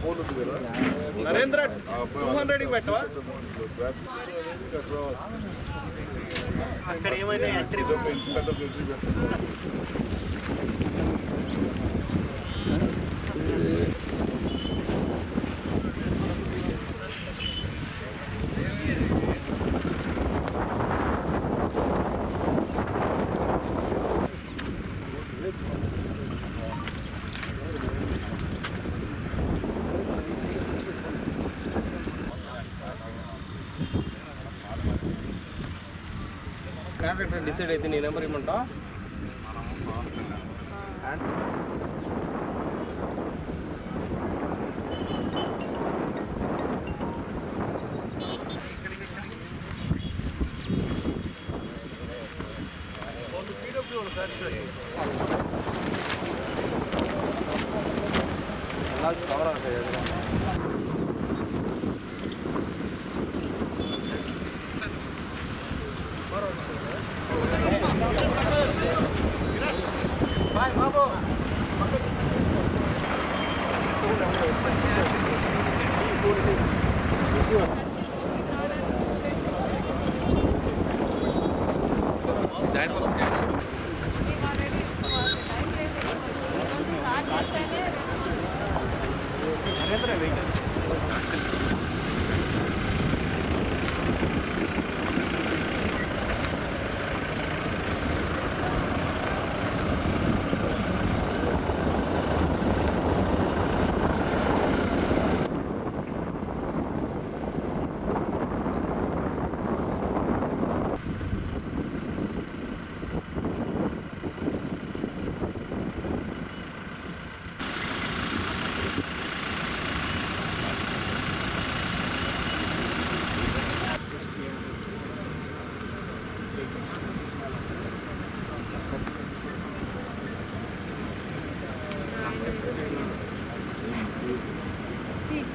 Phone ఉంది కదా నరేంద్ర ఆ అబ్బాయి టూ హండ్రెడ్ పెట్టవా బ్యాక్ అట్లా అక్కడ ఏమైనా ఎంట్రీ ఇదొక ఇంటికంటే ఒక ఎంట్రీ కాంట్రాక్టర్ డిసైడ్ అయితే నీ నెంబర్ ఇమ్మంటా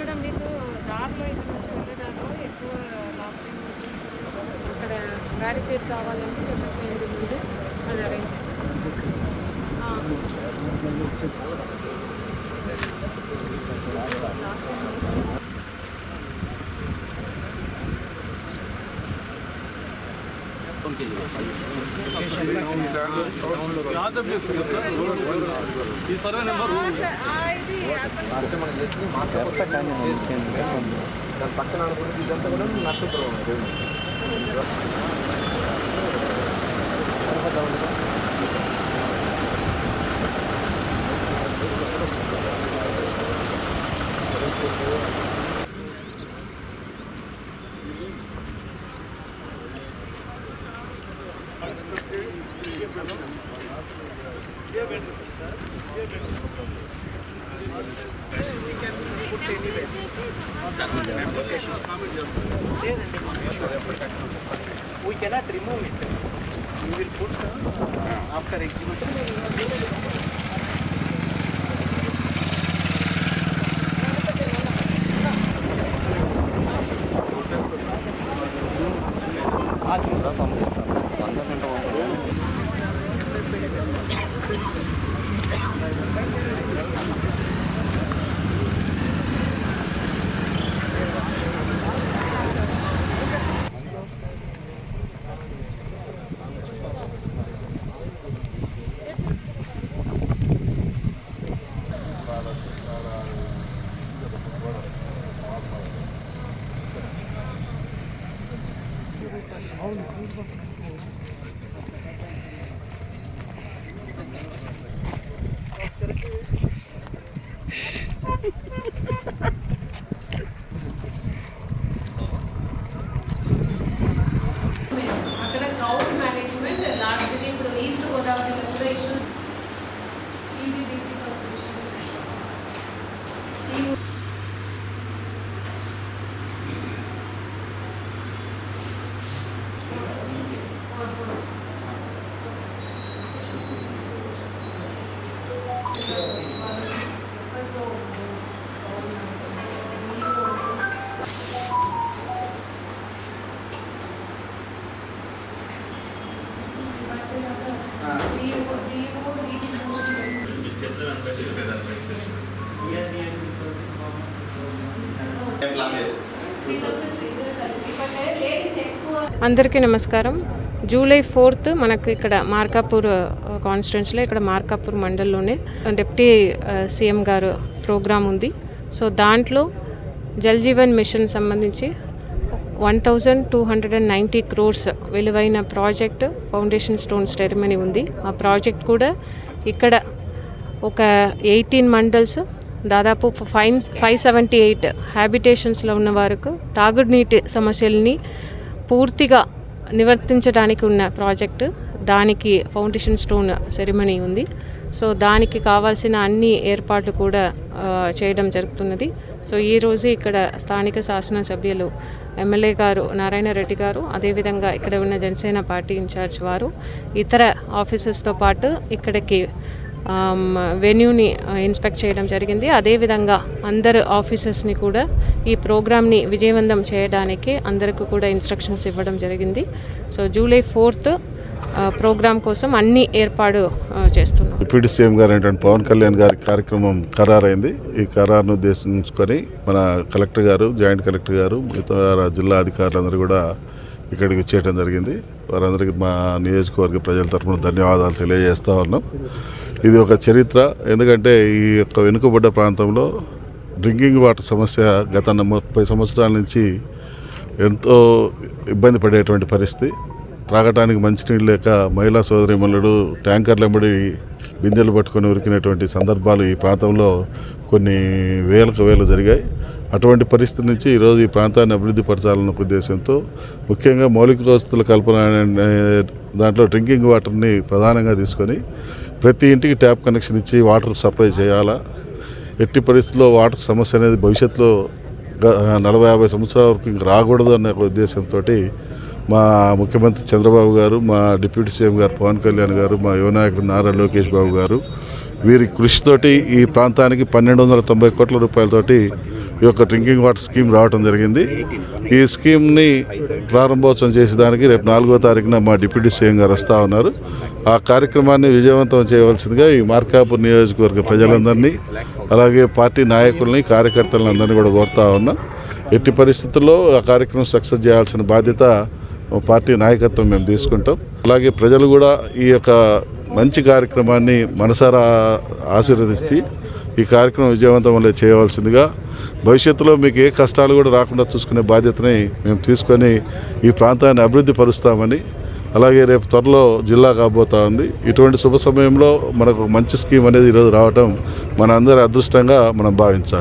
ఇక్కడ మీకు దారిలో ఇక్కడ నుంచి వెళ్ళడానికి ఎక్కువ లాస్ట్ టైం అక్కడ బ్యారికేడ్ కావాలంటే చెప్పేసి ముందు అది అరేంజ్ చేసేస్తాం. లాస్ట్ టైం ఈ సర్వే నెంబర్ ఆ, ఇది అక్కడ దాని పక్కన అనుకుంటే ఇదంతా కూడా నష్టపోవడం we cannot remove it. You will put uh, after execution. అక్కడ అందరికీ నమస్కారం. జూలై ఫోర్త్ మనకు ఇక్కడ మార్కాపూర్ కాన్స్టిట్యున్సీలో ఇక్కడ మార్కాపూర్ మండల్లోనే డిప్యూటీ సీఎం గారు ప్రోగ్రాం ఉంది. సో దాంట్లో జల్ జీవన్ మిషన్ సంబంధించి one thousand two hundred and ninety crores విలువైన ప్రాజెక్ట్ ఫౌండేషన్ స్టోన్ సెరమనీ ఉంది. ఆ ప్రాజెక్ట్ కూడా ఇక్కడ ఒక ఎయిటీన్ మండల్స్ దాదాపు ఫైవ్ ఫైవ్ సెవెంటీ ఎయిట్ హ్యాబిటేషన్స్లో ఉన్న వారికి తాగునీటి సమస్యల్ని పూర్తిగా నివర్తించడానికి ఉన్న ప్రాజెక్టు. దానికి ఫౌండేషన్ స్టోన్ సెరిమనీ ఉంది. సో దానికి కావాల్సిన అన్ని ఏర్పాట్లు కూడా చేయడం జరుగుతున్నది. సో ఈ ఇక్కడ స్థానిక శాసనసభ్యులు ఎమ్మెల్యే గారు నారాయణ రెడ్డి గారు అదేవిధంగా ఇక్కడ ఉన్న జనసేన పార్టీ ఇన్ఛార్జ్ వారు ఇతర ఆఫీసర్స్తో పాటు ఇక్కడికి వెన్యూని ఇన్స్పెక్ట్ చేయడం జరిగింది. అదేవిధంగా అందరు ఆఫీసర్స్ని కూడా ఈ ప్రోగ్రామ్ని విజయవంతం చేయడానికి అందరికీ కూడా ఇన్స్ట్రక్షన్స్ ఇవ్వడం జరిగింది. సో జూలై ఫోర్త్ ప్రోగ్రామ్ కోసం అన్ని ఏర్పాటు చేస్తున్నాం. డిప్యూటీ సీఎం గారు ఏంటంటే పవన్ కళ్యాణ్ గారి కార్యక్రమం ఖరారైంది. ఈ ఖరారును ఉద్దేశించుకొని మన కలెక్టర్ గారు జాయింట్ కలెక్టర్ గారు మిగతా జిల్లా అధికారులందరూ కూడా ఇక్కడికి వచ్చేయడం జరిగింది. వారందరికీ మా నియోజకవర్గ ప్రజల తరఫున ధన్యవాదాలు తెలియజేస్తా ఉన్నాం. ఇది ఒక చరిత్ర. ఎందుకంటే ఈ యొక్క వెనుకబడ్డ ప్రాంతంలో డ్రింకింగ్ వాటర్ సమస్య గత ముప్పై సంవత్సరాల నుంచి ఎంతో ఇబ్బంది పడేటువంటి పరిస్థితి. త్రాగటానికి మంచినీళ్ళు లేక మహిళా సోదరిమల్లుడు ట్యాంకర్లు వెంబడి బిందెలు పట్టుకొని ఉరికినటువంటి సందర్భాలు ఈ ప్రాంతంలో కొన్ని వేలకు వేలు జరిగాయి. అటువంటి పరిస్థితి నుంచి ఈరోజు ఈ ప్రాంతాన్ని అభివృద్ధి పరచాలన్న ఉద్దేశంతో ముఖ్యంగా మౌలిక వసతుల కల్పన దాంట్లో డ్రింకింగ్ వాటర్ని ప్రధానంగా తీసుకొని ప్రతి ఇంటికి ట్యాప్ కనెక్షన్ ఇచ్చి వాటర్ సప్లై చేయాలా? ఎట్టి పరిస్థితుల్లో వాటర్ సమస్య అనేది భవిష్యత్తులో నలభై యాభై సంవత్సరాల వరకు ఇంక రాకూడదు అనే ఉద్దేశంతో మా ముఖ్యమంత్రి చంద్రబాబు గారు మా డిప్యూటీ సీఎం గారు పవన్ కళ్యాణ్ గారు మా యువనాయకుడు నారా లోకేష్ బాబు గారు వీరి కృషితోటి ఈ ప్రాంతానికి పన్నెండు వందల తొంభై కోట్ల రూపాయలతోటి ఈ యొక్క డ్రింకింగ్ వాటర్ స్కీమ్ రావడం జరిగింది. ఈ స్కీమ్ని ప్రారంభోత్సవం చేసేదానికి రేపు నాలుగో తారీఖున మా డిప్యూటీ సీఎం గారు వస్తూ ఉన్నారు. ఆ కార్యక్రమాన్ని విజయవంతం చేయవలసిందిగా ఈ మార్కాపూర్ నియోజకవర్గ ప్రజలందరినీ అలాగే పార్టీ నాయకుల్ని కార్యకర్తలందరినీ కూడా కోరుతా ఉన్నా. ఎట్టి పరిస్థితుల్లో ఆ కార్యక్రమం సక్సెస్ చేయాల్సిన బాధ్యత పార్టీ నాయకత్వం మేము తీసుకుంటాం. అలాగే ప్రజలు కూడా ఈ యొక్క మంచి కార్యక్రమాన్ని మనసారా ఆశీర్వదిస్తే ఈ కార్యక్రమం విజయవంతం వల్ల చేయవలసిందిగా భవిష్యత్తులో మీకు ఏ కష్టాలు కూడా రాకుండా చూసుకునే బాధ్యతని మేము తీసుకొని ఈ ప్రాంతాన్ని అభివృద్ధి పరుస్తామని అలాగే రేపు త్వరలో జిల్లా కాబోతా ఉంది. ఇటువంటి శుభ సమయంలో మనకు మంచి స్కీమ్ అనేది ఈరోజు రావటం మన అందరి అదృష్టంగా మనం భావించాలి.